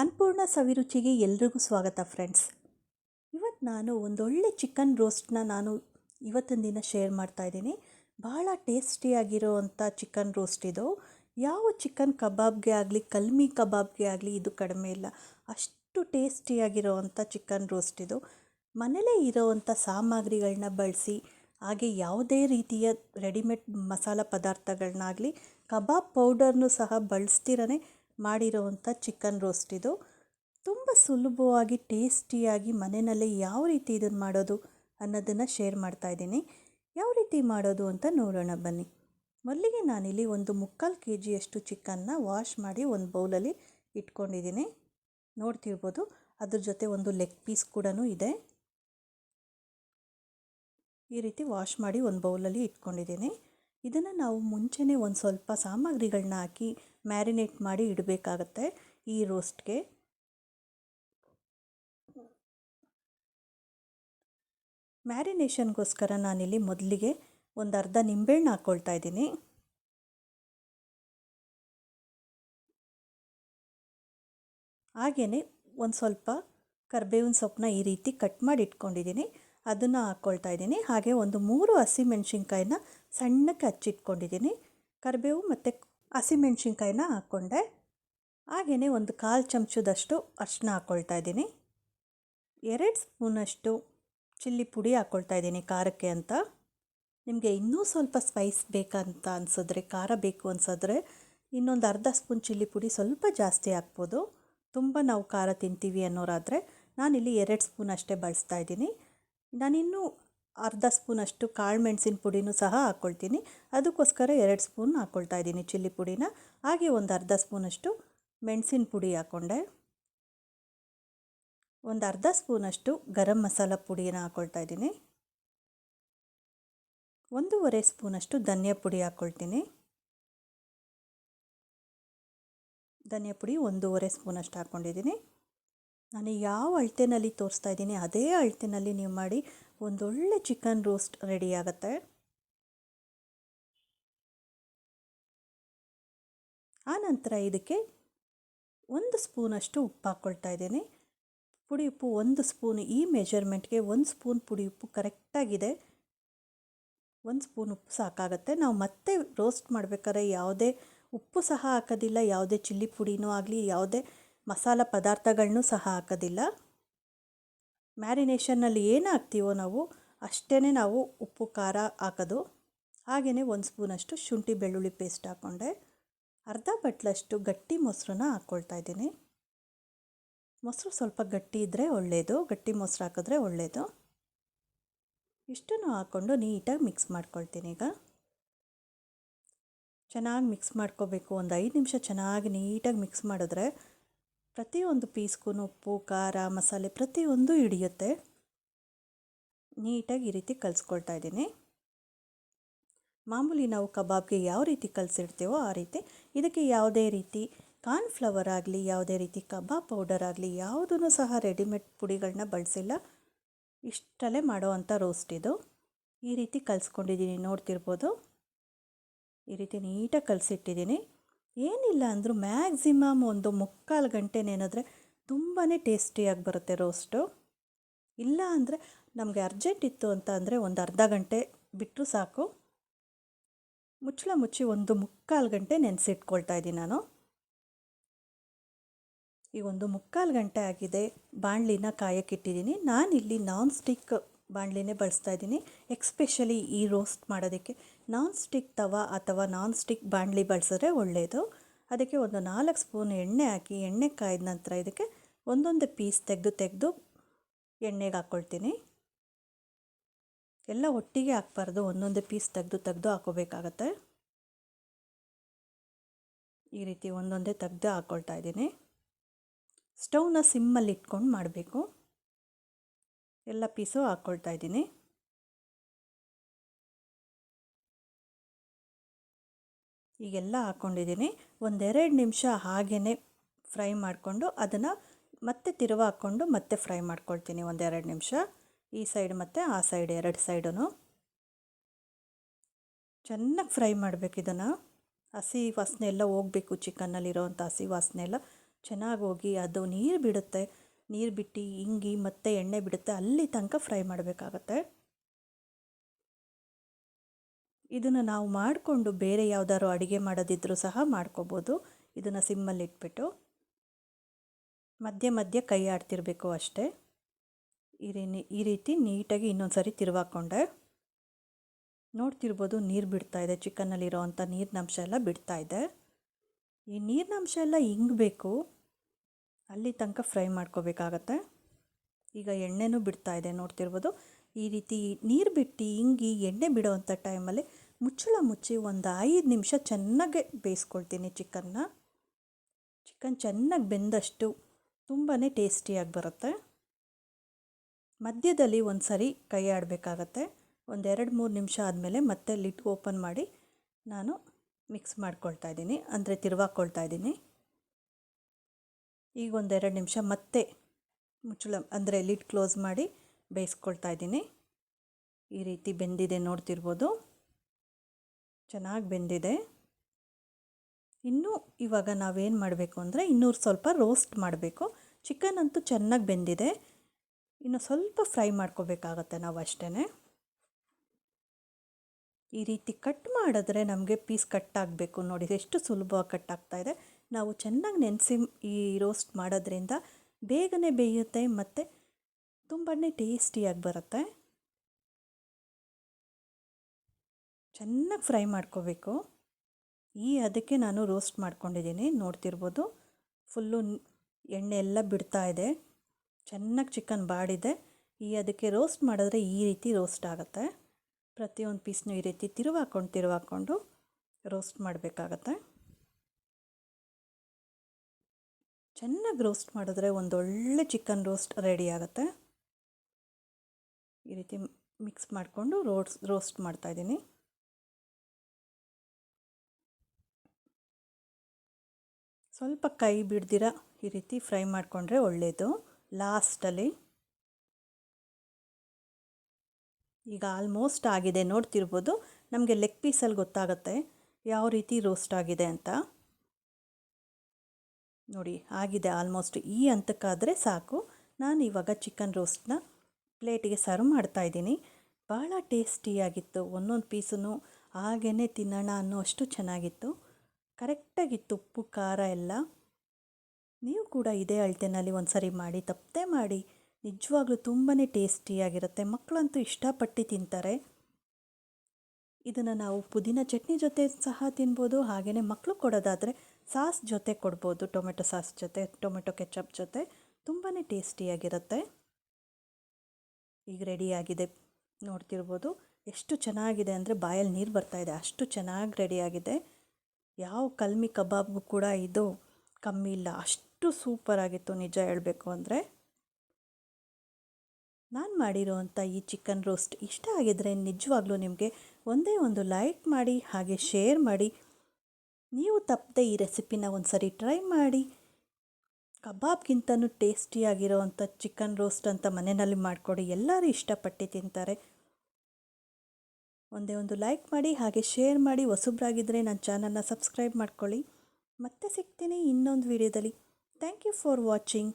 ಅನ್ಪೂರ್ಣ ಸವಿರುಚಿಗೆ ಎಲ್ರಿಗೂ ಸ್ವಾಗತ ಫ್ರೆಂಡ್ಸ್. ಇವತ್ತು ನಾನು ಒಂದೊಳ್ಳೆ ಚಿಕನ್ ರೋಸ್ಟ್ನ ನಾನು ಇವತ್ತಿನ ದಿನ ಶೇರ್ ಮಾಡ್ತಾ ಇದ್ದೀನಿ. ಭಾಳ ಟೇಸ್ಟಿಯಾಗಿರೋವಂಥ ಚಿಕನ್ ರೋಸ್ಟ್ ಇದು. ಯಾವ ಚಿಕನ್ ಕಬಾಬ್ಗೆ ಆಗಲಿ, ಕಲ್ಮಿ ಕಬಾಬ್ಗೆ ಆಗಲಿ ಇದು ಕಡಿಮೆ ಇಲ್ಲ. ಅಷ್ಟು ಟೇಸ್ಟಿಯಾಗಿರೋವಂಥ ಚಿಕನ್ ರೋಸ್ಟ್ ಇದು. ಮನೇಲೇ ಇರೋವಂಥ ಸಾಮಗ್ರಿಗಳನ್ನ ಬಳಸಿ, ಹಾಗೆ ಯಾವುದೇ ರೀತಿಯ ರೆಡಿಮೇಡ್ ಮಸಾಲ ಪದಾರ್ಥಗಳನ್ನಾಗಲಿ ಕಬಾಬ್ ಪೌಡರ್ನು ಸಹ ಬಳಸ್ತಿರನೇ ಮಾಡಿರೋವಂಥ ಚಿಕನ್ ರೋಸ್ಟ್ ಇದು. ತುಂಬ ಸುಲಭವಾಗಿ, ಟೇಸ್ಟಿಯಾಗಿ ಮನೆಯಲ್ಲೇ ಯಾವ ರೀತಿ ಇದನ್ನು ಮಾಡೋದು ಅನ್ನೋದನ್ನು ಶೇರ್ ಮಾಡ್ತಾ ಇದ್ದೀನಿ. ಯಾವ ರೀತಿ ಮಾಡೋದು ಅಂತ ನೋಡೋಣ ಬನ್ನಿ. ಮೊದಲಿಗೆ ನಾನಿಲ್ಲಿ ಒಂದು ಮುಕ್ಕಾಲು ಕೆ ಜಿಯಷ್ಟು ಚಿಕನ್ನ ವಾಶ್ ಮಾಡಿ ಒಂದು ಬೌಲಲ್ಲಿ ಇಟ್ಕೊಂಡಿದ್ದೀನಿ. ನೋಡ್ತಿರ್ಬೋದು, ಅದ್ರ ಜೊತೆ ಒಂದು ಲೆಗ್ ಪೀಸ್ ಕೂಡ ಇದೆ. ಈ ರೀತಿ ವಾಶ್ ಮಾಡಿ ಒಂದು ಬೌಲಲ್ಲಿ ಇಟ್ಕೊಂಡಿದ್ದೀನಿ. ಇದನ್ನು ನಾವು ಮುಂಚೆನೇ ಒಂದು ಸ್ವಲ್ಪ ಸಾಮಗ್ರಿಗಳನ್ನ ಹಾಕಿ ಮ್ಯಾರಿನೇಟ್ ಮಾಡಿ ಇಡಬೇಕಾಗತ್ತೆ ಈ ರೋಸ್ಟ್ಗೆ. ಮ್ಯಾರಿನೇಷನ್ಗೋಸ್ಕರ ನಾನಿಲ್ಲಿ ಮೊದಲಿಗೆ ಒಂದು ಅರ್ಧ ನಿಂಬೆಹಣ್ಣು ಹಾಕ್ಕೊಳ್ತಾ ಇದ್ದೀನಿ. ಹಾಗೆಯೇ ಒಂದು ಸ್ವಲ್ಪ ಕರ್ಬೇವಿನ ಸೊಪ್ಪನ್ನ ಈ ರೀತಿ ಕಟ್ ಮಾಡಿ ಇಟ್ಕೊಂಡಿದ್ದೀನಿ. ಅದನ್ನು ಹಾಕ್ಕೊಳ್ತಾ ಇದ್ದೀನಿ. ಹಾಗೆ ಒಂದು ಮೂರು ಹಸಿಮೆಣ್ಸಿನ್ಕಾಯಿನ ಸಣ್ಣಕ್ಕೆ ಹಚ್ಚಿಟ್ಕೊಂಡಿದ್ದೀನಿ. ಕರಿಬೇವು ಮತ್ತು ಹಸಿಮೆಣ್ಸಿನ್ಕಾಯಿನ ಹಾಕ್ಕೊಂಡೆ. ಹಾಗೆಯೇ ಒಂದು ಕಾಲು ಚಮಚದಷ್ಟು ಅರಿಶಿನ ಹಾಕ್ಕೊಳ್ತಾ ಇದ್ದೀನಿ. ಎರಡು ಸ್ಪೂನಷ್ಟು ಚಿಲ್ಲಿ ಪುಡಿ ಹಾಕ್ಕೊಳ್ತಾ ಇದ್ದೀನಿ ಖಾರಕ್ಕೆ ಅಂತ. ನಿಮಗೆ ಇನ್ನೂ ಸ್ವಲ್ಪ ಸ್ಪೈಸ್ ಬೇಕಂತ ಅನಿಸಿದ್ರೆ, ಖಾರ ಬೇಕು ಅನಿಸಿದ್ರೆ ಇನ್ನೊಂದು ಅರ್ಧ ಸ್ಪೂನ್ ಚಿಲ್ಲಿ ಪುಡಿ ಸ್ವಲ್ಪ ಜಾಸ್ತಿ ಹಾಕ್ಬೋದು. ತುಂಬ ನಾವು ಖಾರ ತಿಂತೀವಿ ಅನ್ನೋರಾದರೆ ನಾನಿಲ್ಲಿ ಎರಡು ಸ್ಪೂನ್ ಅಷ್ಟೇ ಬಳಸ್ತಾ ಇದ್ದೀನಿ. ನಾನಿನ್ನೂ ಅರ್ಧ ಸ್ಪೂನಷ್ಟು ಕಾಳು ಮೆಣಸಿನ ಪುಡಿನೂ ಸಹ ಹಾಕ್ಕೊಳ್ತೀನಿ. ಅದಕ್ಕೋಸ್ಕರ ಎರಡು ಸ್ಪೂನ್ ಹಾಕ್ಕೊಳ್ತಾ ಇದ್ದೀನಿ ಚಿಲ್ಲಿ ಪುಡಿನ. ಹಾಗೆ ಒಂದು ಅರ್ಧ ಸ್ಪೂನಷ್ಟು ಮೆಣಸಿನ ಪುಡಿ ಹಾಕ್ಕೊಂಡೆ. ಒಂದು ಅರ್ಧ ಸ್ಪೂನಷ್ಟು ಗರಂ ಮಸಾಲ ಪುಡಿನ ಹಾಕ್ಕೊಳ್ತಾ ಇದ್ದೀನಿ. ಒಂದೂವರೆ ಸ್ಪೂನಷ್ಟು ಧನಿಯಾ ಪುಡಿ ಹಾಕ್ಕೊಳ್ತೀನಿ. ಧನಿಯಾ ಪುಡಿ ಒಂದೂವರೆ ಸ್ಪೂನಷ್ಟು ಹಾಕ್ಕೊಂಡಿದ್ದೀನಿ. ನಾನು ಯಾವ ಅಳತೆನಲ್ಲಿ ತೋರಿಸ್ತಾ ಇದ್ದೀನಿ, ಅದೇ ಅಳತೆನಲ್ಲಿ ನೀವು ಮಾಡಿ ಒಂದೊಳ್ಳೆ ಚಿಕನ್ ರೋಸ್ಟ್ ರೆಡಿ ಆಗುತ್ತೆ. ಆನಂತರ ಇದಕ್ಕೆ ಒಂದು ಸ್ಪೂನಷ್ಟು ಉಪ್ಪು ಹಾಕ್ಕೊಳ್ತಾ ಇದ್ದೀನಿ. ಪುಡಿ ಉಪ್ಪು ಒಂದು ಸ್ಪೂನ್, ಈ ಮೆಜರ್ಮೆಂಟ್ಗೆ ಒಂದು ಸ್ಪೂನ್ ಪುಡಿ ಉಪ್ಪು ಕರೆಕ್ಟಾಗಿದೆ. ಒಂದು ಸ್ಪೂನ್ ಉಪ್ಪು ಸಾಕಾಗುತ್ತೆ. ನಾವು ಮತ್ತೆ ರೋಸ್ಟ್ ಮಾಡಬೇಕಾದ್ರೆ ಯಾವುದೇ ಉಪ್ಪು ಸಹ ಹಾಕೋದಿಲ್ಲ, ಯಾವುದೇ ಚಿಲ್ಲಿ ಪುಡಿನೂ ಆಗಲಿ, ಯಾವುದೇ ಮಸಾಲ ಪದಾರ್ಥಗಳನ್ನೂ ಸಹ ಹಾಕೋದಿಲ್ಲ. ಮ್ಯಾರಿನೇಷನ್ನಲ್ಲಿ ಏನು ಹಾಕ್ತೀವೋ ನಾವು ಅಷ್ಟೇ ನಾವು ಉಪ್ಪು, ಖಾರ ಹಾಕೋದು. ಹಾಗೆಯೇ ಒಂದು ಸ್ಪೂನಷ್ಟು ಶುಂಠಿ ಬೆಳ್ಳುಳ್ಳಿ ಪೇಸ್ಟ್ ಹಾಕ್ಕೊಂಡೆ. ಅರ್ಧ ಬಟ್ಲಷ್ಟು ಗಟ್ಟಿ ಮೊಸರನ್ನ ಹಾಕ್ಕೊಳ್ತಾ ಇದ್ದೀನಿ. ಮೊಸರು ಸ್ವಲ್ಪ ಗಟ್ಟಿ ಇದ್ದರೆ ಒಳ್ಳೆಯದು ಗಟ್ಟಿ ಮೊಸರು ಹಾಕಿದ್ರೆ ಒಳ್ಳೆಯದು ಇಷ್ಟನ್ನು ಹಾಕ್ಕೊಂಡು ನೀಟಾಗಿ ಮಿಕ್ಸ್ ಮಾಡ್ಕೊಳ್ತೀನಿ ಈಗ. ಚೆನ್ನಾಗಿ ಮಿಕ್ಸ್ ಮಾಡ್ಕೋಬೇಕು. ಒಂದು ಐದು ನಿಮಿಷ ಚೆನ್ನಾಗಿ ನೀಟಾಗಿ ಮಿಕ್ಸ್ ಮಾಡಿದ್ರೆ ಪ್ರತಿಯೊಂದು ಪೀಸ್ಗೂ ಉಪ್ಪು, ಖಾರ, ಮಸಾಲೆ ಪ್ರತಿಯೊಂದು ಹಿಡಿಯುತ್ತೆ. ನೀಟಾಗಿ ಈ ರೀತಿ ಕಲಿಸ್ಕೊಳ್ತಾ ಇದ್ದೀನಿ. ಮಾಮೂಲಿ ನಾವು ಕಬಾಬ್ಗೆ ಯಾವ ರೀತಿ ಕಲಿಸಿಡ್ತೀವೋ ಆ ರೀತಿ ಇದಕ್ಕೆ ಯಾವುದೇ ರೀತಿ ಕಾರ್ನ್ ಫ್ಲವರ್ ಆಗಲಿ, ಯಾವುದೇ ರೀತಿ ಕಬಾಬ್ ಪೌಡರ್ ಆಗಲಿ ಯಾವುದೂ ಸಹ ರೆಡಿಮೇಡ್ ಪುಡಿಗಳನ್ನ ಬಳಸಿಲ್ಲ. ಇಷ್ಟಲ್ಲೇ ಮಾಡೋವಂಥ ರೋಸ್ಟ್ ಇದು. ಈ ರೀತಿ ಕಲಿಸ್ಕೊಂಡಿದ್ದೀನಿ, ನೋಡ್ತಿರ್ಬೋದು. ಈ ರೀತಿ ನೀಟಾಗಿ ಕಲಸಿಟ್ಟಿದ್ದೀನಿ. ಏನಿಲ್ಲ ಅಂದರೂ ಮ್ಯಾಕ್ಸಿಮಮ್ ಒಂದು ಮುಕ್ಕಾಲು ಗಂಟೆನೇನಾದರೆ ನೆನೆದ್ರೆ ತುಂಬಾ ಟೇಸ್ಟಿಯಾಗಿ ಬರುತ್ತೆ ರೋಸ್ಟು. ಇಲ್ಲ ಅಂದರೆ ನಮಗೆ ಅರ್ಜೆಂಟ್ ಇತ್ತು ಅಂತ ಅಂದರೆ ಒಂದು ಅರ್ಧ ಗಂಟೆ ಬಿಟ್ಟರು ಸಾಕು. ಮುಚ್ಚಳ ಮುಚ್ಚಿ ಒಂದು ಮುಕ್ಕಾಲು ಗಂಟೆ ನೆನೆಸಿಟ್ಕೊಳ್ತಾ ಇದ್ದೀನಿ ನಾನು. ಈ ಒಂದು ಮುಕ್ಕಾಲು ಗಂಟೆ ಆಗಿದೆ, ಬಾಣಲಿನ ಕಾಯಕ್ಕಿಟ್ಟಿದ್ದೀನಿ ನಾನಿಲ್ಲಿ ನಾನ್ ಸ್ಟಿಕ್ ಬಾಣಲಿನೇ ಬಳಸ್ತಾ ಇದ್ದೀನಿ ಎಕ್ಸ್ಪೆಷಲಿ ಈ ರೋಸ್ಟ್ ಮಾಡೋದಕ್ಕೆ. ನಾನ್ ಸ್ಟಿಕ್ ತವ ಅಥವಾ ನಾನ್ ಸ್ಟಿಕ್ ಬಾಣಲಿ ಬಳಸಿದ್ರೆ ಒಳ್ಳೆಯದು ಅದಕ್ಕೆ ಒಂದು ನಾಲ್ಕು ಸ್ಪೂನ್ ಎಣ್ಣೆ ಹಾಕಿ, ಎಣ್ಣೆ ಕಾಯ್ದ ನಂತರ ಇದಕ್ಕೆ ಒಂದೊಂದು ಪೀಸ್ ತೆಗೆದು ತೆಗೆದು ಎಣ್ಣೆಗೆ ಹಾಕ್ಕೊಳ್ತೀನಿ ಎಲ್ಲ ಒಟ್ಟಿಗೆ ಹಾಕ್ಬಾರ್ದು, ಒಂದೊಂದು ಪೀಸ್ ತೆಗೆದು ತೆಗೆದು ಹಾಕೋಬೇಕಾಗತ್ತೆ. ಈ ರೀತಿ ಒಂದೊಂದೇ ತೆಗೆದು ಹಾಕ್ಕೊಳ್ತಾ ಇದ್ದೀನಿ. ಸ್ಟವ್ನ ಸಿಮ್ಮಲ್ಲಿ ಇಟ್ಕೊಂಡು ಮಾಡಬೇಕು. ಎಲ್ಲ ಪೀಸು ಹಾಕ್ಕೊಳ್ತಾ ಇದ್ದೀನಿ. ಈಗೆಲ್ಲ ಹಾಕ್ಕೊಂಡಿದ್ದೀನಿ. ಒಂದೆರಡು ನಿಮಿಷ ಹಾಗೇ ಫ್ರೈ ಮಾಡಿಕೊಂಡು ಅದನ್ನು ಮತ್ತೆ ತಿರುವ ಹಾಕ್ಕೊಂಡು ಮತ್ತೆ ಫ್ರೈ ಮಾಡ್ಕೊಳ್ತೀನಿ ಒಂದೆರಡು ನಿಮಿಷ. ಈ ಸೈಡ್ ಮತ್ತು ಆ ಸೈಡ್ ಎರಡು ಸೈಡೂ ಚೆನ್ನಾಗಿ ಫ್ರೈ ಮಾಡಬೇಕು ಇದನ್ನು. ಹಸಿ ವಾಸನೆ ಎಲ್ಲ ಹೋಗಬೇಕು ಚಿಕನ್ನಲ್ಲಿರೋವಂಥ ಹಸಿ ವಾಸನೆ ಎಲ್ಲ. ಚೆನ್ನಾಗಿ ಹೋಗಿ ಅದು ನೀರು ಬಿಡುತ್ತೆ. ನೀರು ಬಿಟ್ಟು ಇಂಗಿ ಮತ್ತೆ ಎಣ್ಣೆ ಬಿಡುತ್ತೆ. ಅಲ್ಲಿ ತನಕ ಫ್ರೈ ಮಾಡಬೇಕಾಗತ್ತೆ. ಇದನ್ನು ನಾವು ಮಾಡಿಕೊಂಡು ಬೇರೆ ಯಾವುದಾದ್ರು ಅಡುಗೆ ಮಾಡೋದಿದ್ರೂ ಸಹ ಮಾಡ್ಕೋಬೋದು. ಇದನ್ನು ಸಿಮ್ಮಲ್ಲಿ ಇಟ್ಬಿಟ್ಟು ಮಧ್ಯೆ ಮಧ್ಯೆ ಕೈ ಆಡ್ತಿರಬೇಕು ಅಷ್ಟೇ. ಈ ಈ ರೀತಿ ನೀಟಾಗಿ ಇನ್ನೊಂದು ಸರಿ ತಿರುವಾಕೊಂಡೆ. ನೋಡ್ತಿರ್ಬೋದು ನೀರು ಬಿಡ್ತಾ ಇದೆ, ಚಿಕನ್ನಲ್ಲಿರೋ ಅಂಥ ನೀರಿನಂಶ ಎಲ್ಲ ಬಿಡ್ತಾ ಇದೆ. ಈ ನೀರಿನಂಶ ಎಲ್ಲ ಹಿಂಗಬೇಕು ಅಲ್ಲಿ ತನಕ ಫ್ರೈ ಮಾಡ್ಕೋಬೇಕಾಗತ್ತೆ. ಈಗ ಎಣ್ಣೆನೂ ಬಿಡ್ತಾ ಇದೆ ನೋಡ್ತಿರ್ಬೋದು. ಈ ರೀತಿ ನೀರು ಬಿಟ್ಟು ಹಿಂಗಿ ಎಣ್ಣೆ ಬಿಡೋವಂಥ ಟೈಮಲ್ಲಿ ಮುಚ್ಚಳ ಮುಚ್ಚಿ ಒಂದು ಐದು ನಿಮಿಷ ಚೆನ್ನಾಗೆ ಬೇಯಿಸ್ಕೊಳ್ತೀನಿ ಚಿಕನ್ನ. ಚಿಕನ್ ಚೆನ್ನಾಗಿ ಬೆಂದಷ್ಟು ತುಂಬಾ ಟೇಸ್ಟಿಯಾಗಿ ಬರುತ್ತೆ. ಮಧ್ಯದಲ್ಲಿ ಒಂದು ಸರಿ ಕೈ ಆಡಬೇಕಾಗತ್ತೆ. ಒಂದೆರಡು ಮೂರು ನಿಮಿಷ ಆದಮೇಲೆ ಮತ್ತೆ ಲಿಟ್ ಓಪನ್ ಮಾಡಿ ನಾನು ಮಿಕ್ಸ್ ಮಾಡ್ಕೊಳ್ತಾ ಇದ್ದೀನಿ. ಅಂದರೆ ತಿರುವಾಕೊಳ್ತಾ ಇದ್ದೀನಿ. ಈಗ ಒಂದೆರಡು ನಿಮಿಷ ಮತ್ತೆ ಮುಚ್ಚಳ, ಅಂದರೆ ಲಿಡ್ ಕ್ಲೋಸ್ ಮಾಡಿ ಬೇಯಿಸ್ಕೊಳ್ತಾ ಇದ್ದೀನಿ. ಈ ರೀತಿ ಬೆಂದಿದೆ ನೋಡ್ತಿರ್ಬೋದು. ಚೆನ್ನಾಗಿ ಬೆಂದಿದೆ. ಇನ್ನು ಇವಾಗ ನಾವೇನು ಮಾಡಬೇಕು ಅಂದರೆ ಇನ್ನೂ ಸ್ವಲ್ಪ ರೋಸ್ಟ್ ಮಾಡಬೇಕು. ಚಿಕನ್ ಅಂತೂ ಚೆನ್ನಾಗಿ ಬೆಂದಿದೆ. ಇನ್ನು ಸ್ವಲ್ಪ ಫ್ರೈ ಮಾಡ್ಕೋಬೇಕಾಗತ್ತೆ ನಾವು ಅಷ್ಟೇ ಈ ರೀತಿ ಕಟ್ ಮಾಡಿದ್ರೆ ನಮಗೆ ಪೀಸ್ ಕಟ್ ಆಗಬೇಕು. ನೋಡಿ, ಎಷ್ಟು ಸುಲಭವಾಗಿ ಕಟ್ ಇದೆ. ನಾವು ಚೆನ್ನಾಗಿ ನೆನೆಸಿ ಈ ರೋಸ್ಟ್ ಮಾಡೋದ್ರಿಂದ ಬೇಗನೆ ಬೇಯುತ್ತೆ ಮತ್ತು ತುಂಬಾ ಟೇಸ್ಟಿಯಾಗಿ ಬರುತ್ತೆ. ಚೆನ್ನಾಗಿ ಫ್ರೈ ಮಾಡ್ಕೋಬೇಕು. ಈ ಅದಕ್ಕೆ ನಾನು ರೋಸ್ಟ್ ಮಾಡ್ಕೊಂಡಿದ್ದೀನಿ. ನೋಡ್ತಿರ್ಬೋದು, ಫುಲ್ಲು ಎಣ್ಣೆ ಎಲ್ಲ ಬಿಡ್ತಾ ಇದೆ. ಚೆನ್ನಾಗಿ ಚಿಕನ್ ಬಾಡಿದೆ. ಈ ಅದಕ್ಕೆ ರೋಸ್ಟ್ ಮಾಡಿದ್ರೆ ಈ ರೀತಿ ರೋಸ್ಟ್ ಆಗುತ್ತೆ. ಪ್ರತಿಯೊಂದು ಪೀಸ್ನು ಈ ರೀತಿ ತಿರುವಾಕೊಂಡು ತಿರುವಾಕೊಂಡು ರೋಸ್ಟ್ ಮಾಡಬೇಕಾಗತ್ತೆ. ಚೆನ್ನಾಗಿ ರೋಸ್ಟ್ ಮಾಡಿದ್ರೆ ಒಂದೊಳ್ಳೆ ಚಿಕನ್ ರೋಸ್ಟ್ ರೆಡಿ ಆಗುತ್ತೆ. ಈ ರೀತಿ ಮಿಕ್ಸ್ ಮಾಡಿಕೊಂಡು ರೋಸ್ ರೋಸ್ಟ್ ಮಾಡ್ತಾಯಿದ್ದೀನಿ ಸ್ವಲ್ಪ ಕೈ ಬಿಡ್ದಿರ ಈ ರೀತಿ ಫ್ರೈ ಮಾಡಿಕೊಂಡ್ರೆ ಒಳ್ಳೆಯದು ಲಾಸ್ಟಲ್ಲಿ ಈಗ ಆಲ್ಮೋಸ್ಟ್ ಆಗಿದೆ. ನೋಡ್ತಿರ್ಬೋದು. ನಮಗೆ ಲೆಗ್ ಪೀಸಲ್ಲಿ ಗೊತ್ತಾಗುತ್ತೆ ಯಾವ ರೀತಿ ರೋಸ್ಟ್ ಆಗಿದೆ ಅಂತ. ನೋಡಿ, ಆಗಿದೆ ಆಲ್ಮೋಸ್ಟ್. ಈ ಹಂತಕ್ಕಾದರೆ ಸಾಕು. ನಾನು ಇವಾಗ ಚಿಕನ್ ರೋಸ್ಟ್ನ ಪ್ಲೇಟಿಗೆ ಸರ್ವ್ ಮಾಡ್ತಾಯಿದ್ದೀನಿ ಭಾಳ ಟೇಸ್ಟಿಯಾಗಿತ್ತು. ಒಂದೊಂದು ಪೀಸೂ ಹಾಗೇ ತಿನ್ನೋಣ ಅನ್ನೋ ಅಷ್ಟು ಚೆನ್ನಾಗಿತ್ತು. ಕರೆಕ್ಟಾಗಿತ್ತು ಉಪ್ಪು ಖಾರ ಎಲ್ಲ ನೀವು ಕೂಡ ಇದೇ ಅಳತೆನಲ್ಲಿ ಒಂದು ಸರಿ ಮಾಡಿ, ತಪ್ಪದೆ ಮಾಡಿ, ನಿಜವಾಗ್ಲೂ ತುಂಬಾ ಟೇಸ್ಟಿಯಾಗಿರುತ್ತೆ ಮಕ್ಕಳಂತೂ ಇಷ್ಟಪಟ್ಟು ತಿಂತಾರೆ. ಇದನ್ನು ನಾವು ಪುದೀನ ಚಟ್ನಿ ಜೊತೆ ಸಹ ತಿನ್ಬೋದು ಹಾಗೆಯೇ ಮಕ್ಕಳು ಕೊಡೋದಾದರೆ ಸಾಸ್ ಜೊತೆ ಕೊಡ್ಬೋದು, ಟೊಮೆಟೊ ಸಾಸ್ ಜೊತೆ, ಟೊಮೆಟೊ ಕೆಚಪ್ ಜೊತೆ ತುಂಬಾ ಟೇಸ್ಟಿಯಾಗಿರುತ್ತೆ ಈಗ ರೆಡಿಯಾಗಿದೆ. ನೋಡ್ತಿರ್ಬೋದು, ಎಷ್ಟು ಚೆನ್ನಾಗಿದೆ ಅಂದರೆ ಬಾಯಲ್ಲಿ ನೀರು ಬರ್ತಾಯಿದೆ ಅಷ್ಟು ಚೆನ್ನಾಗಿ ರೆಡಿಯಾಗಿದೆ. ಯಾವ ಕಲ್ಮಿ ಕಬಾಬ್ಗೂ ಕೂಡ ಇದು ಕಮ್ಮಿ ಇಲ್ಲ. ಅಷ್ಟು ಸೂಪರಾಗಿತ್ತು ನಿಜ ಹೇಳಬೇಕು ಅಂದರೆ. ನಾನು ಮಾಡಿರೋವಂಥ ಈ ಚಿಕನ್ ರೋಸ್ಟ್ ಇಷ್ಟ ಆಗಿದ್ರೆ ನಿಜವಾಗ್ಲೂ ನಿಮಗೆ ಒಂದೇ ಒಂದು ಲೈಕ್ ಮಾಡಿ, ಹಾಗೆ ಶೇರ್ ಮಾಡಿ. ನೀವು ತಪ್ಪದೆ ಈ ರೆಸಿಪಿನ ಒಂದು ಸರಿ ಟ್ರೈ ಮಾಡಿ. ಕಬಾಬ್ಗಿಂತನೂ ಟೇಸ್ಟಿಯಾಗಿರೋವಂಥ ಚಿಕನ್ ರೋಸ್ಟ್ ಅಂತ ಮನೆಯಲ್ಲಿ ಮಾಡಿಕೊಡಿ. ಎಲ್ಲರೂ ಇಷ್ಟಪಟ್ಟು ತಿಂತಾರೆ. ಒಂದೇ ಒಂದು ಲೈಕ್ ಮಾಡಿ, ಹಾಗೆ ಶೇರ್ ಮಾಡಿ ಹೊಸಬ್ರಾಗಿದ್ದರೆ ನನ್ನ ಚಾನಲ್ನ ಸಬ್ಸ್ಕ್ರೈಬ್ ಮಾಡ್ಕೊಳ್ಳಿ. ಮತ್ತೆ ಸಿಗ್ತೀನಿ ಇನ್ನೊಂದು ವಿಡಿಯೋದಲ್ಲಿ ಥ್ಯಾಂಕ್ ಯು ಫಾರ್ ವಾಚಿಂಗ್